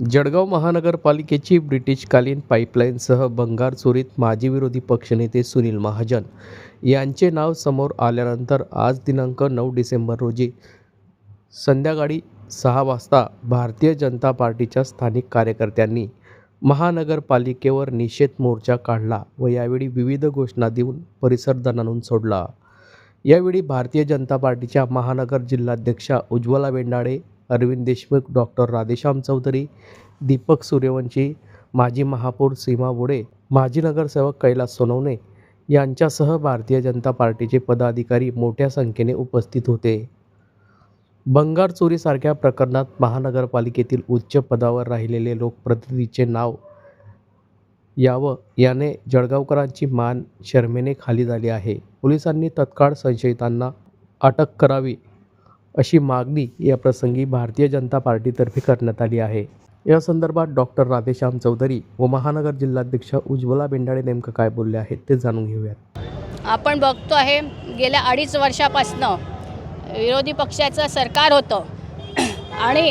जळगाव महानगरपालिकेची ब्रिटिशकालीन पाईपलाईनसह भंगार चोरीत माजी विरोधी पक्षनेते सुनील महाजन यांचे नाव समोर आल्यानंतर आज दिनांक नऊ डिसेंबर रोजी संध्याकाळी सहा वाजता भारतीय जनता पार्टीच्या स्थानिक कार्यकर्त्यांनी महानगरपालिकेवर निषेध मोर्चा काढला व यावेळी विविध घोषणा देऊन परिसर दणानून सोडला. यावेळी भारतीय जनता पार्टीच्या महानगर जिल्हाध्यक्षा उज्ज्वला बेंडाळे अरविंद देशमुख डॉक्टर राधेश्याम चौधरी दीपक सूर्यवंशी माजी महापौर सीमा बोडे माजी नगरसेवक कैलास सोनवणे यांच्यासह भारतीय जनता पार्टीचे पदाधिकारी मोठ्या संख्येने उपस्थित होते. बंगार चोरीसारख्या प्रकरणात महानगरपालिकेतील उच्च पदावर राहिलेले लोकप्रतिनिधीचे नाव यावं याने जळगावकरांची मान शर्मेने खाली झाली आहे. पोलिसांनी तत्काळ संशयितांना अटक करावी अशी मागणी या प्रसंगी भारतीय जनता पार्टीतर्फे करण्यात आली आहे. या संदर्भात डॉक्टर राधेश्याम चौधरी व महानगर जिल्हाध्यक्ष उज्ज्वला बेंडाळे नेमकं काय बोलले आहेत ते जाणून घेऊयात. आपण बघतो आहे गेल्या अडीच वर्षापासनं विरोधी पक्षाचं सरकार होतं आणि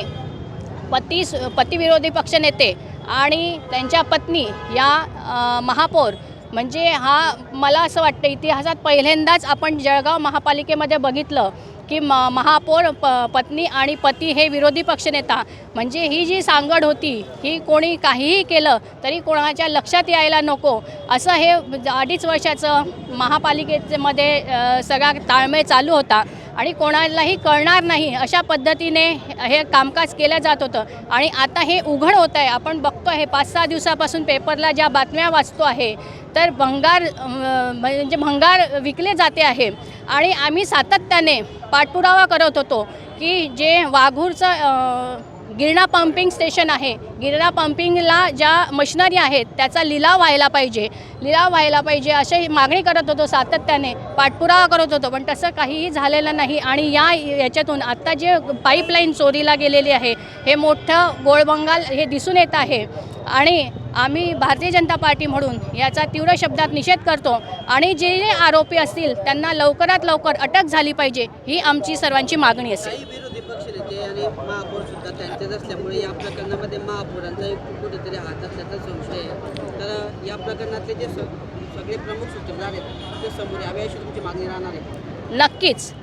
पती पतिविरोधी पक्षनेते आणि त्यांच्या पत्नी या महापौर म्हणजे हा मला असं वाटतं इतिहासात पहिल्यांदाच आपण जळगाव महापालिकेमध्ये बघितलं की म महापौर प पत्नी आणि पती हे विरोधी पक्षनेता. म्हणजे ही जी सांगड होती ही कोणी काहीही केलं तरी कोणाच्या लक्षात यायला नको. असं हे अडीच वर्षाचं महापालिकेमध्ये सगळा ताळमेळ चालू होता. आणि कोणालाही कळणार नाही अशा पद्धतीने हे कामकाज केलं जात होतं. आणि आता हे उघड होत आहे. आपण बघतो आहे पाच सहा दिवसापासून पेपरला ज्या बातम्या वाचतो आहे तर भंगार म्हणजे भंगार विकले जाते आहे. आणि आम्ही सातत्याने पाठपुरावा करत होतो की जे वाघूरचं गिरणा पंपिंग स्टेशन आहे. गिरणा पंपिंगला ज्या मशिनरी आहेत त्याचा लिलाव व्हायला पाहिजे. लिलाव व्हायला पाहिजे अशी मागणी करत होतो सातत्याने. पाठपुरावा करत होतो पण तसं काहीही झालेलं नाही. आणि या याच्यातून आत्ता जे पाईपलाईन चोरीला गेलेली आहे हे मोठं गोळबंगाल हे दिसून येत आहे. आणि आम्ही भारतीय जनता पार्टी म्हणून याचा तीव्र शब्दात निषेध करतो. आणि जे जे आरोपी असतील त्यांना लवकरात लवकर अटक झाली पाहिजे ही आमची सर्वांची मागणी असेल काही विरोधी पक्षनेते आणि महापौर सुद्धा त्यांच्याच असल्यामुळे या प्रकरणामध्ये महापौरांचा एक कुठेतरी हात असल्याचा संशय आहे. तर या प्रकरणातले जे सगळे प्रमुख सूत्रधार आहेत ते समोर याव्याशी अशी तुमची मागणी राहणार आहे. नक्कीच.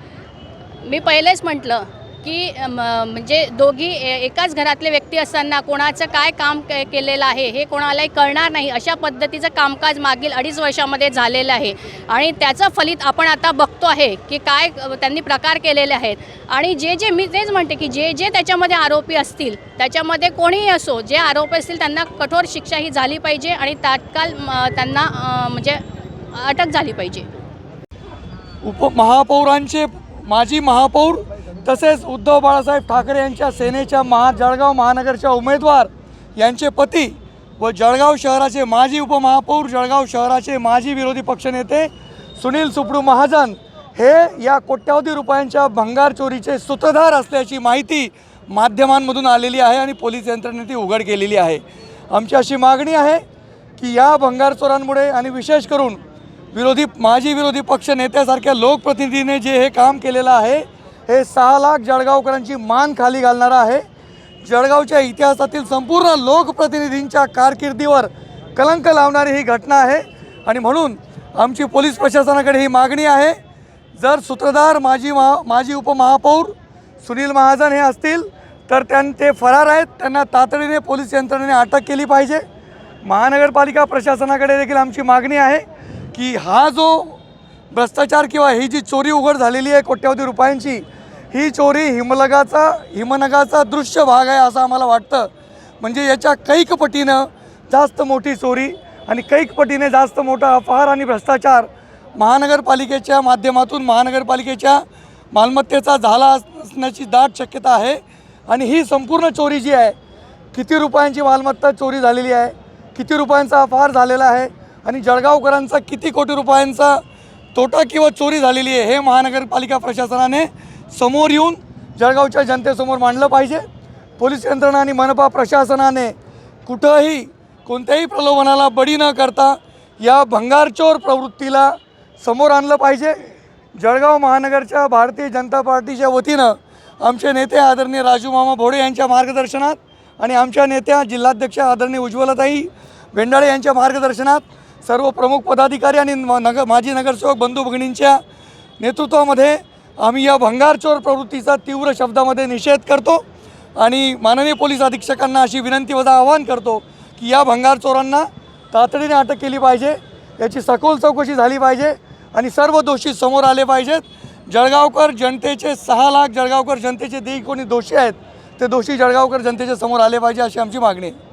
मी पहिलेच म्हटलं की म्हणजे दोघी ए- एकाच घरातले व्यक्ती असताना कोणाचं काय काम के केलेलं आहे हे कोणालाही कळणार नाही अशा पद्धतीचं कामकाज मागील अडीच वर्षामध्ये झालेलं आहे. आणि त्याचं फलित आपण आता बघतो आहे की काय त्यांनी प्रकार केलेले आहेत. आणि जे जे मी तेच म्हणते की जे जे त्याच्यामध्ये आरोपी असतील त्याच्यामध्ये कोणीही असो जे आरोपी असतील त्यांना कठोर शिक्षा ही झाली पाहिजे आणि तात्काळ त्यांना म्हणजे अटक झाली पाहिजे. उपमहापौरांचे माजी महापौर तसेच उद्धव बाळासाहेब ठाकरे यांच्या सेनेच्या महा जळगाव महानगरच्या उमेदवार यांचे पती व जळगाव शहराचे माजी उपमहापौर जळगाव शहराचे माजी विरोधी पक्षनेते सुनील सुपडू महाजन हे या कोट्यावधी रुपयांच्या भंगार चोरीचे सूत्रधार असल्याची माहिती माध्यमांमधून आलेली आहे आणि पोलीस यंत्रणेने ती उघड केलेली आहे. आमची अशी मागणी आहे की या भंगार चोरांमुळे आणि विशेष करून विरोधी माजी विरोधी पक्ष नेत्यासारख्या लोकप्रतिनिधीने जे हे काम केलेलं आहे हे सहा लाख जळगावकरांची मान खाली घालणारं आहे. जळगावच्या इतिहासातील संपूर्ण लोकप्रतिनिधींच्या कारकिर्दीवर कलंक लावणारी ही घटना आहे. आणि म्हणून आमची पोलीस प्रशासनाकडे ही मागणी आहे. जर सूत्रधार माजी महा माजी उपमहापौर सुनील महाजन हे असतील तर त्यां ते फरार आहेत. त्यांना तातडीने पोलीस यंत्रणेने अटक केली पाहिजे. महानगरपालिका प्रशासनाकडे देखील आमची मागणी आहे की हा जो भ्रष्टाचार किंवा ही जी चोरी उघड झालेली आहे कोट्यावधी रुपयांची ही चोरी हिमलगाचा हिमनगाचा दृश्य भाग आहे असं आम्हाला वाटतं. म्हणजे याच्या कैक पटीनं जास्त मोठी चोरी आणि कैक पटीने जास्त मोठा अपहार आणि भ्रष्टाचार महानगरपालिकेच्या माध्यमातून महानगरपालिकेच्या मालमत्तेचा झाला असण्याची दाट शक्यता आहे. आणि ही संपूर्ण चोरी जी आहे किती रुपयांची मालमत्ता चोरी झालेली आहे किती रुपयांचा अपहार झालेला आहे आणि जळगावकरांचा किती कोटी रुपयांचा तोटा किंवा चोरी झालेली आहे हे महानगरपालिका प्रशासनाने समोर येऊन जळगावच्या जनतेसमोर मांडलं पाहिजे. पोलीस यंत्रणा आणि मनपा प्रशासनाने कुठंही कोणत्याही प्रलोभनाला बळी न करता या भंगारचोर प्रवृत्तीला समोर आणलं पाहिजे. जळगाव महानगरच्या भारतीय जनता पार्टीच्या वतीनं आमचे नेते आदरणीय राजू मामा भोडे यांच्या मार्गदर्शनात आणि आमच्या नेत्या जिल्हाध्यक्ष आदरणीय उज्ज्वलताई भेंडाळे यांच्या मार्गदर्शनात सर्व प्रमुख पदाधिकारी आणि म- नगर माजी नगरसेवक बंधू भगिनींच्या नेतृत्वामध्ये आम्ही या भंगारचोर प्रवृत्तीचा तीव्र शब्दामध्ये निषेध करतो आणि माननीय पोलीस अधीक्षकांना अशी विनंती वजा आवाहन करतो की या भंगार चोरांना तातडीने अटक केली पाहिजे याची सखोल चौकशी झाली पाहिजे आणि सर्व दोषी समोर आले पाहिजेत. जळगावकर जनतेचे सहा लाख जळगावकर जनतेचे देई कोणी दोषी आहेत ते दोषी जळगावकर जनतेच्या समोर आले पाहिजे अशी आमची मागणी आहे.